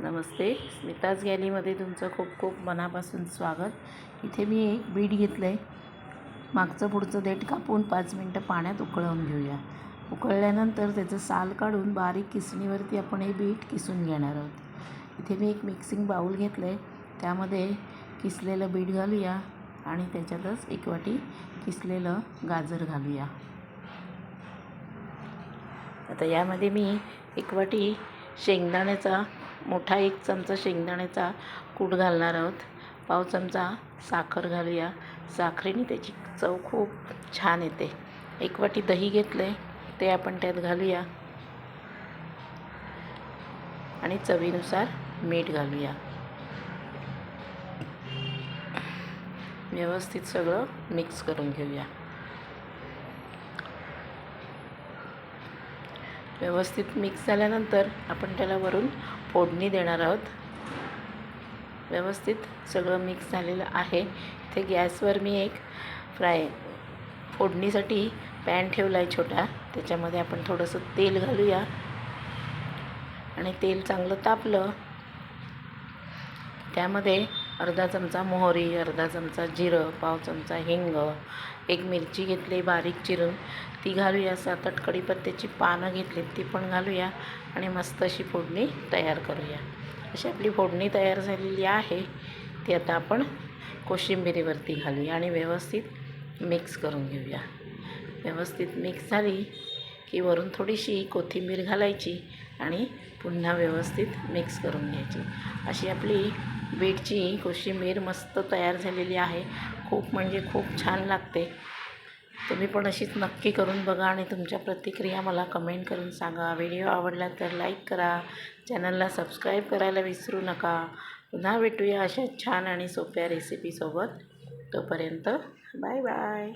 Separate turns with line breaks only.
नमस्ते. स्मिताज गॅलीमध्ये तुमचं खूप खूप मनापासून स्वागत. इथे मी एक बीट घेतलं आहे मागचं पुढचं देठ कापून पाच मिनटं पाण्यात उकळवून घेऊया. उकळल्यानंतर त्याचं साल काढून बारीक किसणीवरती आपण हे बीट किसून घेणार आहोत. इथे मी एक मिक्सिंग बाऊल घेतलं आहे त्यामध्ये किसलेलं बीट घालूया आणि त्याच्यातच एक वाटी किसलेलं गाजर घालूया. आता यामध्ये मी एक वाटी शेंगदाण्याचा मोठा एक चमचा शेंगदाण्याचा कूट घालणार आहोत. पाव चमचा साखर घालूया. साखरेने त्याची चव खूप छान येते. एक वाटी दही घेतलं आहे ते आपण त्यात घालूया. आणि चवीनुसार मीठ घालूया. व्यवस्थित सगळं मिक्स करून घेऊया. व्यवस्थित मिक्स झाल्यानंतर आपण त्याला वरून फोडणी देणार आहोत. व्यवस्थित सगळं मिक्स झालेलं आहे. इथे गॅसवर मी एक फ्राय फोडणीसाठी पॅन ठेवला आहे छोटा. त्याच्यामध्ये आपण थोडंसं तेल घालूया. आणि तेल चांगलं तापलं. त्यामध्ये अर्धा चमचा मोहरी अर्धा चमचा जिरं पाव चमचा हिंग एक मिरची घेतली बारीक चिरून. ती घालूया सात आठ कढीपत्त्याची पानं घेतली ती पण घालूया आणि मस्त अशी फोडणी तयार करूया. अशी आपली फोडणी तयार झालेली आहे. ती आता आपण कोशिंबिरीवरती घालूया आणि व्यवस्थित मिक्स करून घेऊया. व्यवस्थित मिक्स झाली की वरून थोडीशी कोथिंबीर घालायची. आणि पुन्हा व्यवस्थित मिक्स करून घ्यायची. अशी आपली बीटची कोशिंबीर मस्त तयार झालेली आहे. खूप म्हणजे खूप छान लागते. तुम्ही पण अशीच नक्की करून बघा आणि तुमच्या प्रतिक्रिया मला कमेंट करून सांगा. व्हिडिओ आवडला तर लाईक करा. चॅनलला सबस्क्राईब करायला विसरू नका. पुन्हा भेटूया अशा छान आणि सोप्या रेसिपीसोबत तोपर्यंत बाय बाय